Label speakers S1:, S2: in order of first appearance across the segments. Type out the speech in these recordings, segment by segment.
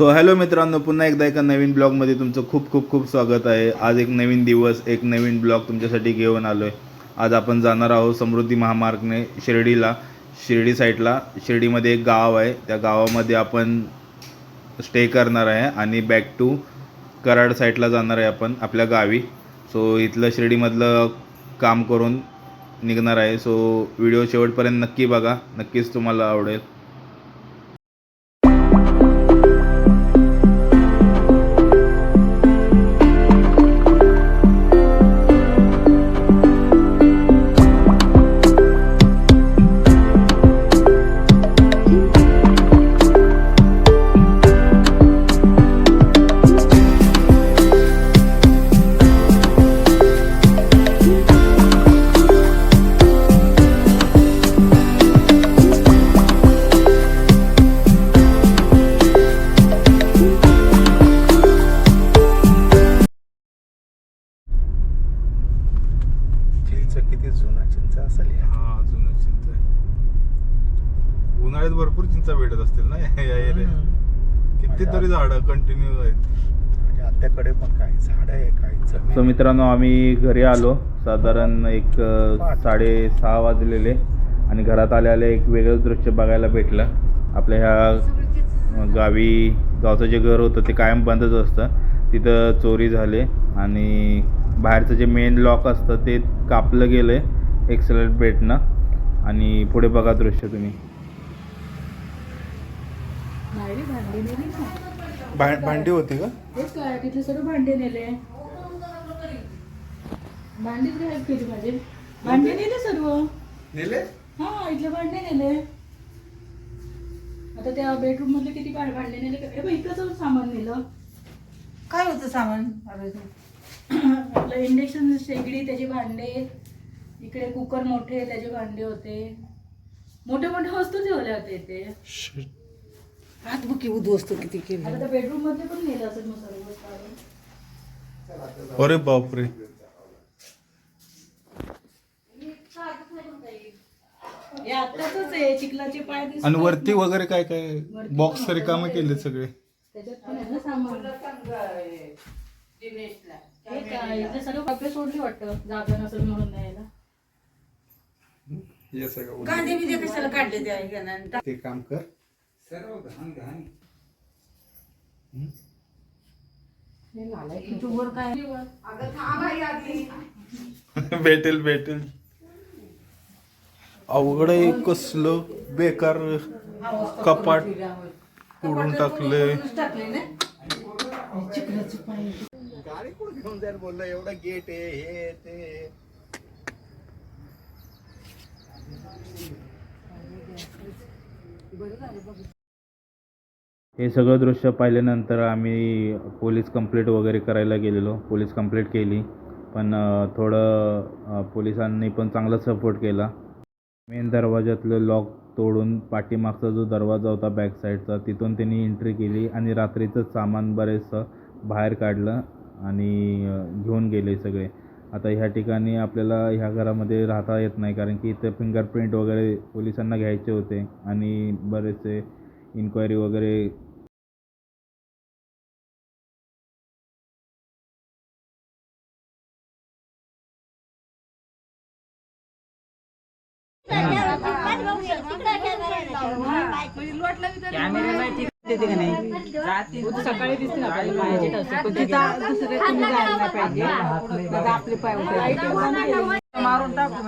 S1: So hello मित्रांनो पुन्हा एकदा एका नवीन ब्लॉगमध्ये तुमचं खूप खूप खूप स्वागत आहे. आज एक नवीन दिवस एक नवीन ब्लॉग तुमच्यासाठी घेऊन आलो आहे आज आपण जाणार आहोत समृद्धी महामार्गने शिर्डीला. शिर्डी साईडला. शिर्डीमध्ये एक गाव आहे. त्या गावामध्ये आपण स्टे करणार आहे आणि बॅक टू कराड साईडला जाणार आहे आपण आपल्या गावी. सो इथलं शिर्डीमधलं काम करून निघणार आहे. सो व्हिडिओ शेवटपर्यंत नक्की बघा. नक्कीच तुम्हाला आवडेल.
S2: चिंच किती जुना चिंच असेल या.
S1: हा जुनं चिंच आहे. उन्हाळ्यात भरपूर चिंचा भेटत असतील ना या या एरियात? कितीतरी झाडं कंटिन्यू आहेत.
S2: म्हणजे आत्याकडे पण काही झाड आहे काही
S1: सो मित्रांनो आम्ही घरी आलो. साधारण एक अ, साडेसहा वाजलेले आणि घरात आले आले एक वेगळंच दृश्य बघायला भेटलं. आपल्या ह्या गावी गावचं जे घर होतं ते कायम बंदच असतं. तिथं चोरी झाले आणि बाहेरचं जे मेन लॉक असतं ते कापलं गेलं आहे एक्सलेट बेटनं. आणि पुढे बघा दृश्य तुम्ही.
S3: भांडे
S2: भांडी होती का?
S3: तिथले सर्व भांडे नेले. भांडीच गायब केली माझे. भांडे नेले सर्व.
S2: नेले?
S3: हा इथले भांडे नेले. आता त्या बेडरूम मधले किती भांडे नेले इकडं जाऊन सामान नेलं.
S4: काय होतं सामान?
S3: आपलं इंडक्शन शेगडी त्याचे भांडे इकडे कुकर मोठे त्याचे भांडे होते. मोठे मोठे वस्तू ठेवल्या होते इथे.
S4: हात बुकी उद्ध्वस्त किती केलं
S3: आता बेडरूममध्ये पण नेलं असेल मग सर्व.
S1: अरे बापरे.
S3: हे आत्ताच आहे चिखलाचे पाय दिसतात.
S1: आणि वरती. वगैरे काय काय बॉक्स रिकामे. केले सगळे.
S3: त्याच्यात पण आहे ना सामान. हे काय इथे सर्व कपडे सोडली वाटतं जागा नसेल म्हणून न्यायला.
S2: हे सगळं
S4: कांदे बिदे कशाला काढले त्या ह्यानं?
S2: ते काम कर.
S4: तू वर काय?
S1: भेटेल भेटेल. अवघड आहे कसलं बेकार कपाट उडून टाकले
S4: टाकले ना?
S2: गाडी कोण घेऊन जाईल बोललं एवढं गेट आहे हे ते
S1: हे सगळं दृश्य पाहिल्यानंतर आम्ही पोलीस कंप्लेंट वगैरे करायला गेलेलो. पोलीस कंप्लेंट केली. पण थोडं पोलिसांनी पण चांगला सपोर्ट केला. मेन दरवाज्यातलं लॉक तोडून पाठीमागचा जो दरवाजा होता बॅक साईडचा तिथून त्यांनी एंट्री केली आणि रात्रीचं सामान बरेचसं बाहेर काढलं आणि घेऊन गेले सगळे. आता ह्या ठिकाणी आपल्याला ह्या घरामध्ये राहता येत नाही कारण की इथे फिंगरप्रिंट वगैरे पोलिसांना घ्यायचे होते आणि बरेचसे इन्क्वायरी वगैरे
S3: सकाळी दिसते आपल्याला पायाचे ठसे. पण तिथं
S4: दुसरे तुम्ही जायला नाही पाहिजे. मग आपले पाय उठायचे.
S5: मारून टाकू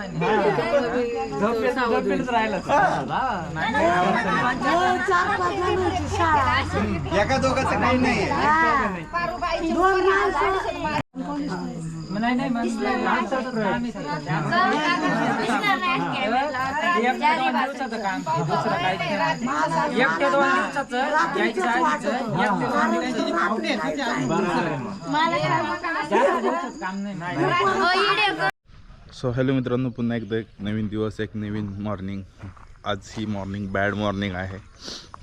S2: एका दोघांचं काही नाही
S5: नाही नाही मग आमचं तर आम्ही एक ते दोन दिवसाचं काम. दुसरं काहीच नाही. एक ते दोन दिवसाचं यायचं आधीचं एक ते दोन दिवसाचं जास्त दिवसाचं काम नाही.
S1: सो हॅलो मित्रांनो पुन्हा एकदा एक नवीन दिवस एक नवीन मॉर्निंग आज ही मॉर्निंग बॅड मॉर्निंग आहे.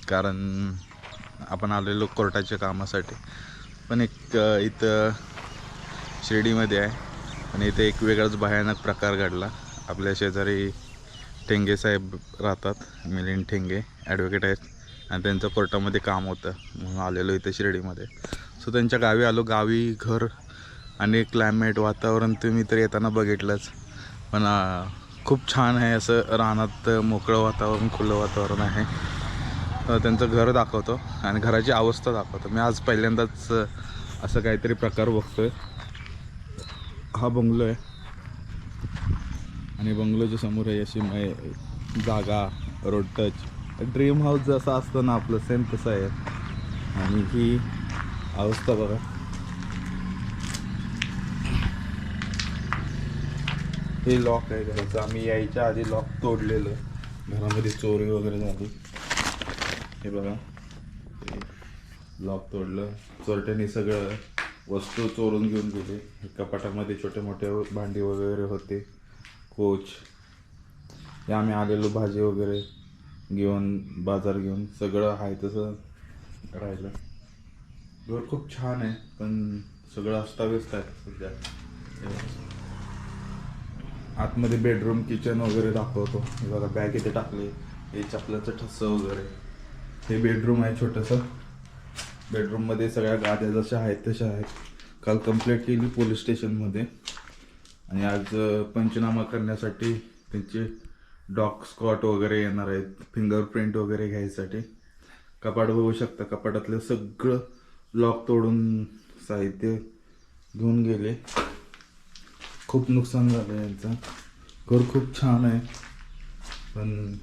S1: कारण आपण आलेलो कोर्टाच्या कामासाठी. पण एक अ, इथं शिर्डीमध्ये आहे. आणि इथे एक वेगळाच भयानक प्रकार घडला. आपल्या शेजारी ठेंगे साहेब राहतात. मिलिंद ठेंगे ॲडव्होकेट आहेत. आणि त्यांचं कोर्टामध्ये काम होतं. म्हणून आलेलो इथे शिर्डीमध्ये. सो त्यांच्या गावी आलो. गावी घर आणि क्लायमेट वातावरण तुम्ही तर येताना बघितलंच. पण खूप छान आहे असं रानात मोकळं वातावरण खुलं वातावरण आहे. त्यांचं घर दाखवतो. आणि घराची अवस्था दाखवतो. मी आज पहिल्यांदाच असं काहीतरी प्रकार बघतोय. हा बंगलो आहे. आणि बंगलोच्या समोर आहे अशी मै- जागा रोड टच ड्रीम हाऊस जसं असतं ना आपलं सेम तसं आहे. आणि ही अवस्था बघा. हे लॉक आहे घराचं. आम्ही यायच्या आधी लॉक तोडलेलं. घरामध्ये चोरी वगैरे झाली. हे बघा. लॉक तोडलं. चोरट्याने सगळं वस्तू चोरून घेऊन गेले. कपाटामध्ये छोटे मोठे भांडी वगैरे होते. कोच. हे आम्ही आलेलो भाजी वगैरे घेऊन बाजार घेऊन. सगळं आहे तसं राहिलं. घर खूप छान आहे पण सगळं अस्ताव्यस्त आहे सध्या. आतमध्ये बेडरूम किचन वगैरे दाखवतो. बघा बॅग इथे टाकले. हे चपलाचं ठस्स वगैरे. हे बेडरूम आहे छोटंसं. बेडरूममध्ये सगळ्या गाद्या जशा आहेत तशा आहेत. काल कंप्लेंट केली पोलीस स्टेशनमध्ये. आणि आज पंचनामा करण्यासाठी त्यांचे डॉग स्कॉट वगैरे येणार आहेत फिंगरप्रिंट वगैरे घ्यायसाठी. कपाट बघू शकता कपाटातलं सगळं लॉक तोडून साहित्य घेऊन गेले. खूप नुकसान झालं यांचं. घर खूप छान आहे. पण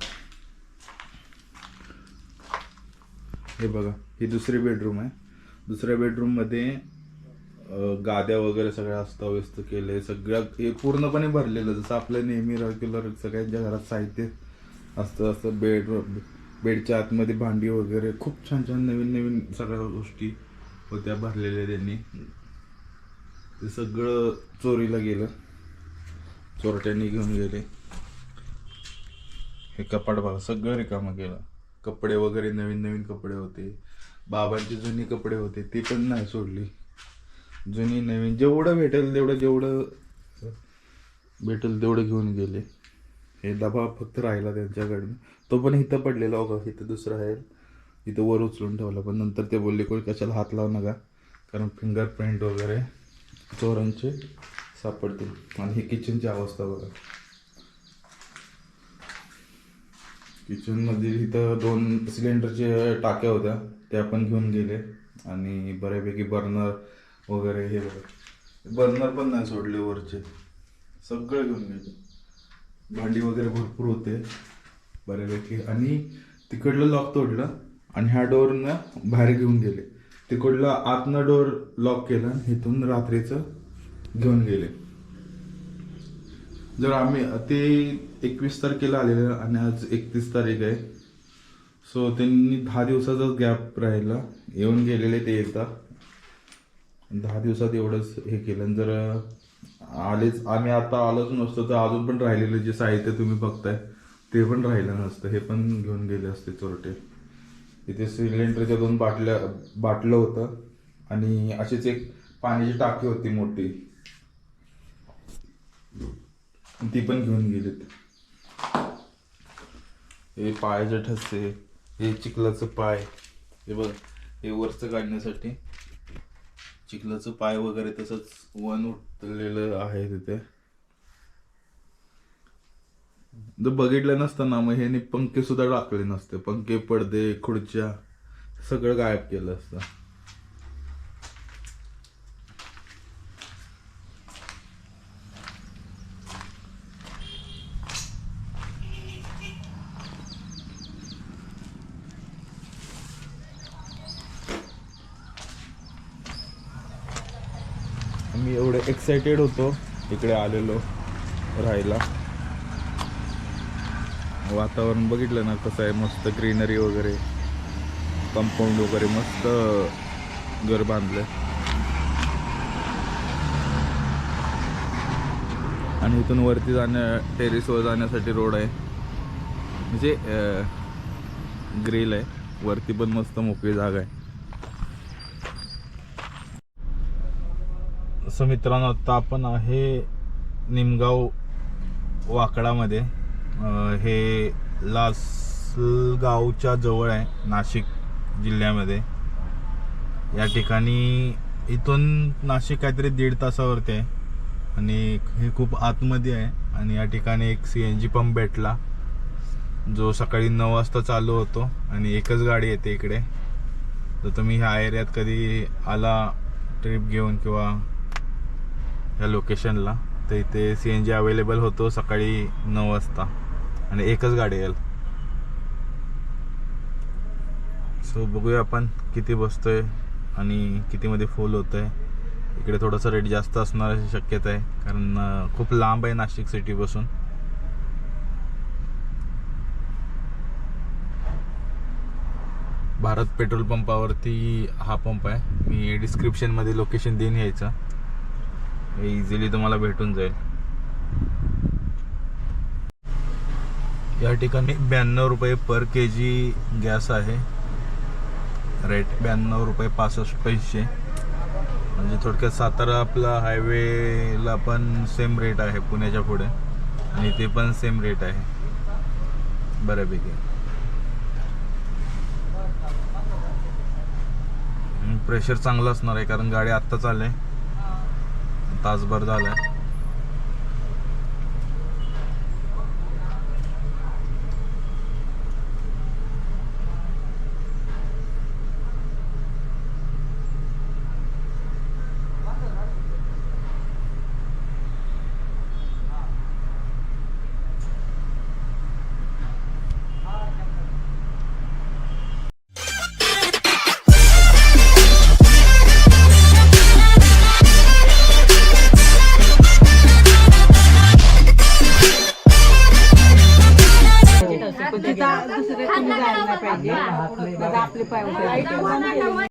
S1: हे बघा. ही दुसरी बेडरूम आहे. दुसऱ्या बेडरूममध्ये गाद्या वगैरे सगळ्या अस्ताव्यस्त केले सगळ्या हे पूर्णपणे भरलेलं जसं आपलं नेहमी रेग्युलर सगळ्यांच्या घरात साहित्य असतं असं बेड बेडच्या आतमध्ये भांडी वगैरे खूप छान छान नवीन नवीन सगळ्या गोष्टी होत्या भरलेल्या त्यांनी. ते सगळं चोरीला गेलं. चोरट्यांनी घेऊन गेले. हे कपाट बघा सगळं रिकामं केलं. कपडे वगैरे नवीन नवीन कपडे होते. बाबांची जुनी कपडे होते ती पण नाही सोडली. जुनी नवीन जेवढं भेटेल तेवढं जेवढं भेटेल तेवढं घेऊन गेले. हे डबा फक्त राहिला त्यांच्याकडनं. तो पण इथं पडलेला बघा इथं दुसरा आहे. इथं वर उचलून ठेवला पण नंतर ते बोलले कोणी कशाला हात लावू नका कारण फिंगरप्रिंट वगैरे चोरांचे सापडतील. आणि ही किचनची अवस्था बघा. किचनमध्ये इथं दोन सिलेंडरचे टाक्या होत्या त्या पण घेऊन गेले. आणि बऱ्यापैकी बर्नर वगैरे हे बघा. बर्नर पण नाही सोडले वरचे. सगळं घेऊन गेले. भांडी वगैरे भरपूर होते. बऱ्यापैकी. आणि तिकडलं लॉक तोडलं आणि ह्या डोअरनं बाहेर घेऊन गेले. तिकडलं आतनं डोअर लॉक केलं आणि इथून रात्रीचं घेऊन गेले. जर आम्ही ते एकवीस तारखेला आलेलं आणि आज एकतीस तारीख आहे. सो त्यांनी दहा दिवसाचाच गॅप राहिला. येऊन गेलेले ते एकदा दहा दिवसात एवढंच हे केलं. आणि जर आलेच आम्ही आता आलोच नसतो तर अजून पण राहिलेलं जे साहित्य तुम्ही बघताय ते पण राहिलं नसतं. हे पण घेऊन गेले असते चोरटे. इथे सिलेंडरच्या दोन बाटल्या बाटलं होतं. आणि अशीच एक पाण्याची टाकी होती मोठी. ती पण घेऊन गेलेत. हे पायाचे ठसे हे चिखलाचं पाय. हे बघ हे वरचं काढण्यासाठी चिखलाचं पाय वगैरे तसंच वन उठलेलं आहे तिथे. जर बघितलं नसतं ना मग ह्याने पंखे सुद्धा टाकले नसते. पंखे पडदे खुर्च्या सगळं गायब केलं असतं मी एवढे एक्साइटेड होतो. इकडे आलेलो राहायला. वातावरण बघितलं ना कसं आहे मस्त ग्रीनरी वगैरे कंपाऊंड वगैरे मस्त घर बांधलं. आणि इथून वरती जाण्या टेरेसवर जाण्यासाठी रोड आहे. म्हणजे ग्रिल आहे. वरती पण मस्त मोकळी जागा आहे. असं मित्रांनो आत्ता आपण आहे निमगाव वाकडामध्ये. हे लासलगावच्या जवळ आहे नाशिक जिल्ह्यामध्ये. या ठिकाणी इथून नाशिक काहीतरी दीड तासावरती आहे. आणि हे खूप आतमध्ये आहे. आणि या ठिकाणी एक सी एन जी पंप भेटला. जो सकाळी नऊ वाजता चालू होतो. आणि एकच गाडी येते इकडे. तर तुम्ही ह्या एरियात कधी आला ट्रिप घेऊन किंवा या लोकेशनला तर इथे सी एन जी अवेलेबल होतो सकाळी नऊ वाजता. आणि एकच गाडी येईल. सो बघूया आपण किती बसतोय आणि कितीमध्ये फुल होतंय. इकडे थोडंसं रेट जास्त असणार अशी शक्यता आहे. कारण खूप लांब आहे नाशिक सिटीपासून भारत पेट्रोल पंपावरती हा पंप आहे. मी डिस्क्रिप्शनमध्ये लोकेशन देईन यायचं हे इझिली तुम्हाला भेटून जाईल. या ठिकाणी ब्याण्णव रुपये पर के जी गॅस आहे. रेट ब्याण्णव रुपये पासष्ट पैसे. म्हणजे थोडक्यात सातारा आपला हायवेला पण सेम रेट आहे पुण्याच्या पुढे. आणि ते पण सेम रेट आहे. बऱ्यापैकी. प्रेशर चांगलं असणार आहे कारण गाडी आत्ताच आले तासभर
S4: झाला आहे